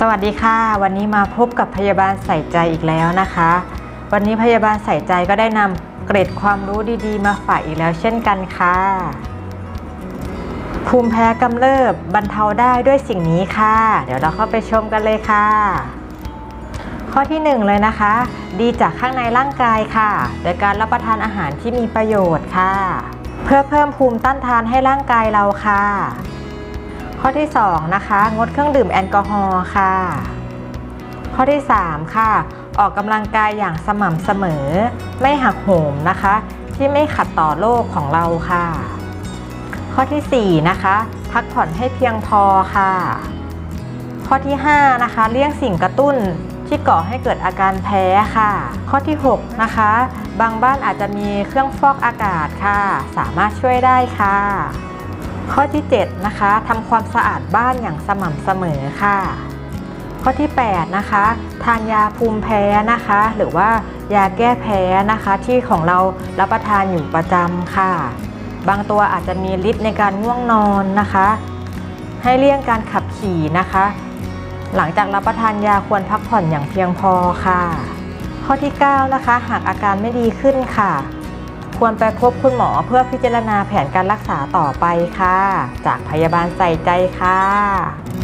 สวัสดีค่ะ วันนี้มาพบกับพยาบาลใส่ใจอีกแล้วนะคะ วันนี้พยาบาลใส่ใจก็ได้นำเกร็ดความรู้ดีๆ มาฝากอีกแล้วเช่นกันค่ะ ภูมิแพ้กำเริบบรรเทาได้ด้วยสิ่งนี้ค่ะ เดี๋ยวเราเข้าไปชมกันเลยค่ะ ข้อที่หนึ่งเลยนะคะ ดีจากข้างในร่างกายค่ะ โดยการรับประทานอาหารที่มีประโยชน์ค่ะ เพื่อเพิ่มภูมิต้านทานให้ร่างกายเราค่ะ ข้อที่ 2 นะคะ งดเครื่องดื่มแอลกอฮอล์ค่ะ ข้อที่ 3 ค่ะ ออกกำลังกายอย่างสม่ำเสมอ ไม่หักโหมนะคะ ที่ไม่ขัดต่อโลกของเราค่ะ ข้อทีสี่ 4 นะคะ พักผ่อนให้เพียงพอค่ะ ข้อที่ 5 นะคะ เลี่ยงสิ่งกระตุ้นที่ก่อให้เกิดอาการแพ้ค่ะ ข้อที่ 6 นะคะ บางบ้านอาจจะมีเครื่องฟอกอากาศค่ะ สามารถช่วยได้ค่ะ ข้อที่ 7 นะคะทำความสะอาดบ้านอย่างสม่ำเสมอค่ะ ข้อที่ 8 นะคะ ทานยาภูมิแพ้นะคะ หรือว่ายาแก้แพ้นะคะ ที่ของเรารับประทานอยู่ประจำค่ะ บางตัวอาจจะมีฤทธิ์ในการง่วงนอนนะคะ ให้เลี่ยงการขับขี่นะคะ หลังจากรับประทานยาควรพักผ่อนอย่างเพียงพอค่ะ ข้อที่ 9 นะคะ หากอาการไม่ดีขึ้นค่ะ ควรไปพบคุณหมอเพื่อพิจารณาแผนการรักษาต่อไปค่ะ จากพยาบาลใส่ใจค่ะ